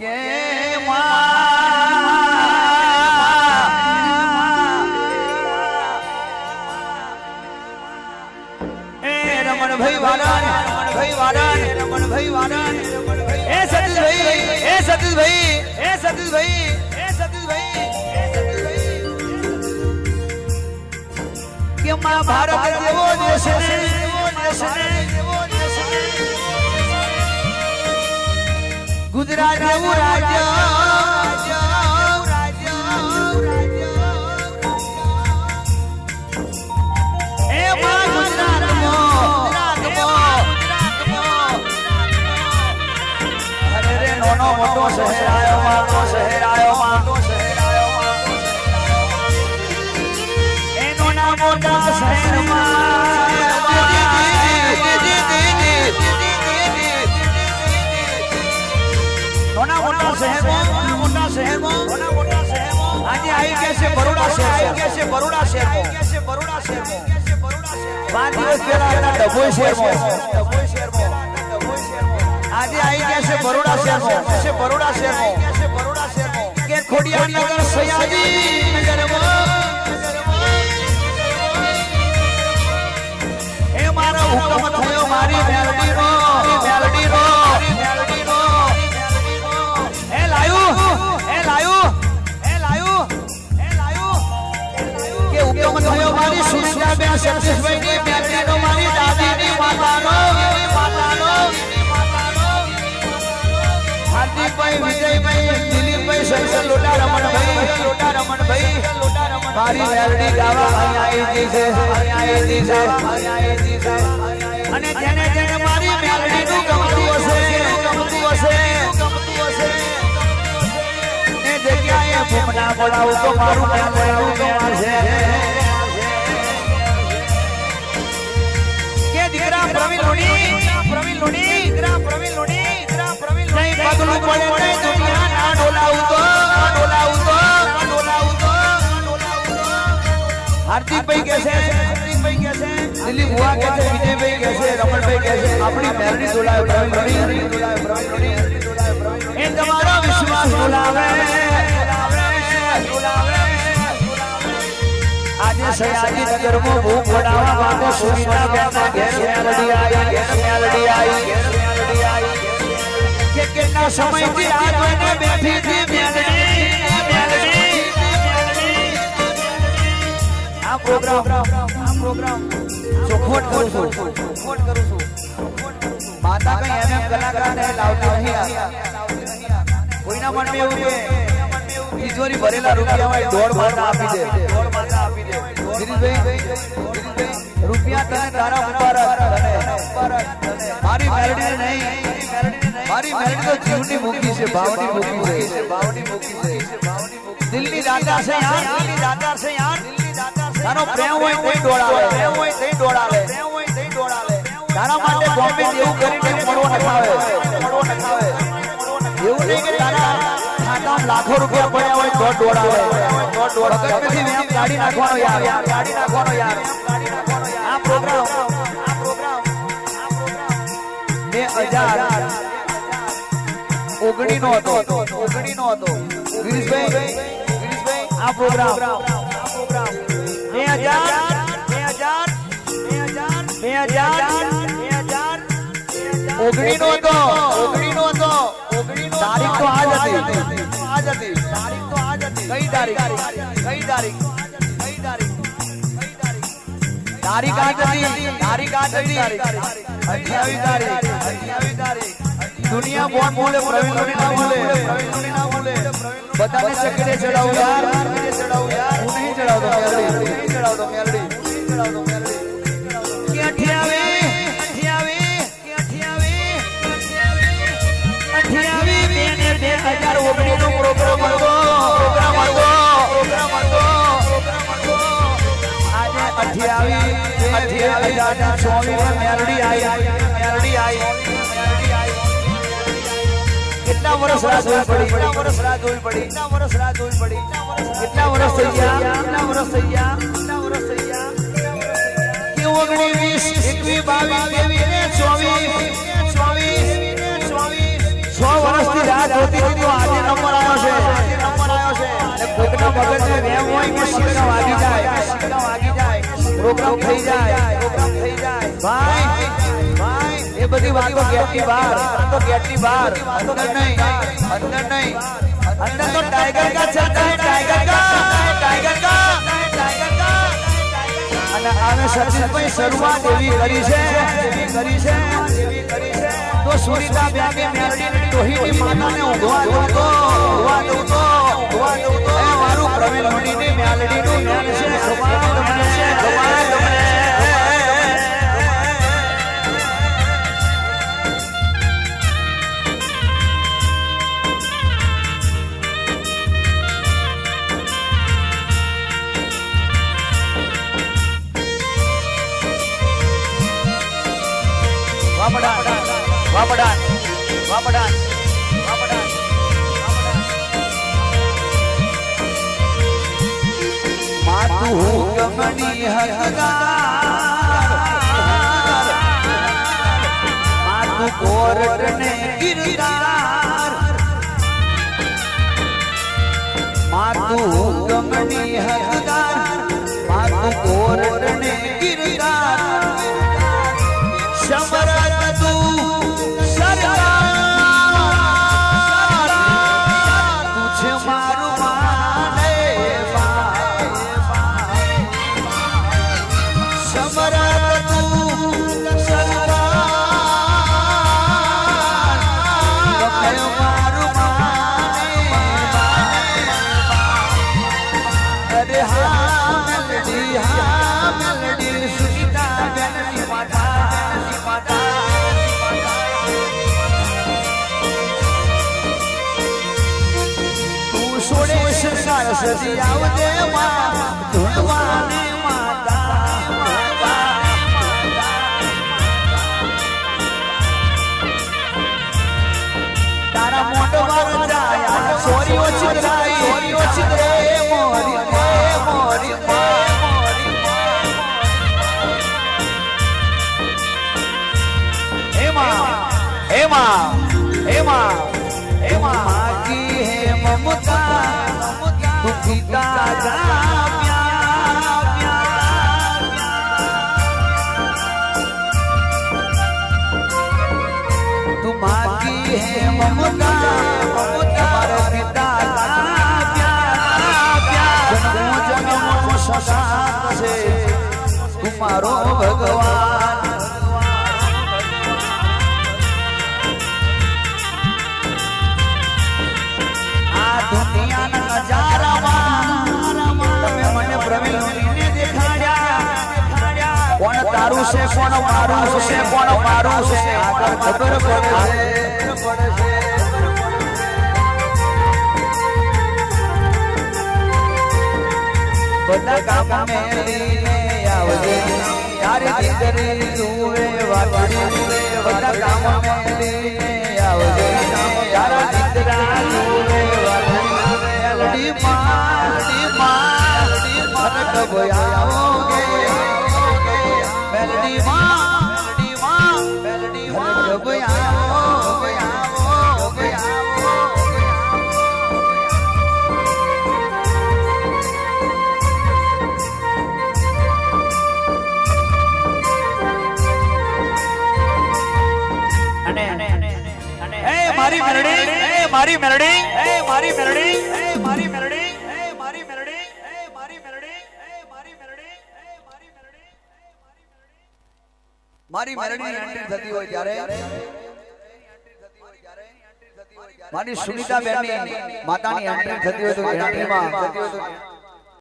કે માં એ રમણભાઈ વાળા રમણભાઈ વાળા રમણભાઈ વાળા એ સતીશભાઈ એ સતીશભાઈ એ સતીશભાઈ એ સતીશભાઈ એ સતીશભાઈ કે માં ભારત જેવો દેશ ને જેવો દેશ ને જેવો દેશ ને અરે રે નોનો મોટો શહેર આવ્યો મોટો શહેર આવ્યો મોટો શહેર આવ્યો એ નામ મોટા શહેરમાં. નાના મોટા શહેરમાં ઘણા મોટા શહેરમાં ઘણા મોટા શહેરમાં આજે આવી ગયા છે બરોડા શહેર. આવી ગયા છે બરોડા શહેર. આવી ગયા છે બરોડા શહેર. પાંચ દિવસ પહેલા હતા ડભોઈ શહેરમાં. ડભોઈ શહેરમાં. આજે આવી ગયા છે બરોડા શહેરમાં. છે બરોડા શહેરમાં. છે બરોડા શહેરમાં. કે ખોડિયાર નગર સયાજી નગરમાં એ મારો હુકમ થયો મારી મેલડીનો હાર્દિકભાઈ વિજયભાઈ દિલીપભાઈ, શંકર અને જેને જેને મારી ગમતું હશે ગમતું દીકરા પ્રવીણ લોણી પ્રવીણ લોણી, દીકરા પ્રવીણ લોણી. પગલું પડે છે હાર્દિકભાઈ આપણી મેરડી ડોલાવે પ્રવીણ પ્રવીણ એ તમારો વિશ્વાસ ડોલાવે આજે સયાજી નગરમાં ભૂખ વડાવા માટે સુવિધા ઘેર મેલડી આવી, ઘેર મેલડી આવી મેલડી આવી કે કેટલા સમયથી રાત જોઈને બેઠી હતી મેલડી આ પ્રોગ્રામ આ પ્રોગ્રામ. ચોખવટ કરું છું ચોખવટ કરું છું. માતા કઈ એમ એમ કલાકારને લાવતી નહીં કોઈના મનમાં એવું છે તિજોરી ભરેલા રૂપિયા હોય દોઢ માતા આપી દે. દોઢ માતા આપી દે ગિરીશભાઈ, રૂપિયા તને તારા મુબારક મારી મેલડી નહીં. મારી મેલડી તો જીવની મૂકી છે ભાવની મૂકી છે ભાવની મૂકી છે દિલની દાતા છે યાર દિલની દાતા છે યાર દિલની દાતા છે તારો પ્રેમ હોય તઈ દોડાવે પ્રેમ હોય તઈ દોડાવે પ્રેમ હોય તઈ દોડાવે તારા માટે બોમ્બે જેવું કરીને મળવો નખાવે મળવો નખાવે એવું નહીં કે તારા ખાતામાં લાખો રૂપિયા પડ્યા હોય તો દોડાવે તો દોડાવે વગરથી વેમ કાઢી નાખવાનો યાર યાર કાઢી નાખવાનો યાર કાઢી નાખવાનો યાર આ પ્રોગ્રામ આ પ્રોગ્રામ બે હજાર ઓગણી નો હતો ઓગણી નો હતો. ગિરીશભાઈ ગિરીશભાઈ આ પ્રોગ્રામ. બે હજાર બે હજાર બે હજાર ઓગણી નો હતો ઓગણી નો હતો. તારીખ તો આજ હતી. આજ હતી તારીખ તો આજ હતી. કઈ તારીખ? કઈ તારીખ? કઈ તારીખ? તારીખ આજ હતી. તારીખ આજ હતી. અઠ્યાવીસ તારીખ. અઠ્યાવીસ તારીખ. દુનિયા બોન બોલે પ્રવીણ લોણી ના બોલે પ્રવીણ ના બોલે. બધાને ચકડે ચડાવું યાર. ચડાવું યાર હું નહીં ચડાવતો મેલડી. નહીં ચડાવતો મેલડી. નહીં ચડાવતો મેલડી કે અઠ્યાવીસ આવે? કે અઠ્યાવીસ અઠ્યાવીસ બે ને બે હજાર ઓગણીસ નો પ્રોગ્રામ હતો પ્રોગ્રામ અઠ્યાવી હજાર ચોવીસ મેલડી. કેટલા વર્ષ રાહ જોવી પડી? કેટલા વર્ષ રાહ જોવી પડી? કેટલા વર્ષ રાહ જોવી પડી? કેટલા વર્ષ થઈ ગયા? કેટલા વર્ષ થઈ ગયા? કેટલા વર્ષ થઈ ગયા? કે ઓગણી છ વર્ષથી રાહ નંબર છે. આજે નંબર છે. ભાઈ બધી વાતો ગેટની બહાર. તો ગેટની બહાર. અંદર નહીં. અંદર નહીં. અંદર તો ટાઈગર કા ચલતા હે ટાઈગર કા? ટાઈગર કા ટાઈગર કા? અને આમે ભાઈ શરૂઆત એવી કરી છે. એવી કરી છે એવી કરી છે તો સુરીતા બેને મેલડીની ટોહીની માતાને ઊંઘવા દઉં તો ઊંઘવા દઉં તો. બાબડા કમણી હકદાર માથું કોરટ ને ગિરદાર માથું કમણી હકદાર માથું કોરટ ગિરદાર સોડે શૃંગાર સજી આવજે માં મારો ભગવાન. આ દુનિયાના નજારામાં તમે મને પ્રવીણને દેખાડ્યા. કોણ તારું છે, કોણ મારું છે, કોણ મારું છે, આગળ ખબર પડે બધા કામ મેલીને આવજે. તારી જીગરી જુએ વાગડી બધા કામ મેલી આવજે. તારા દીકરા જુએ વાગડી માટી માટી મન કબયાઓગે મારી મેલડી એન્ટ્રી થતી હોય ત્યારે? મારી સુનિતા બેન માતાની એન્ટ્રી થતી હોય તો એન્ટ્રીમાં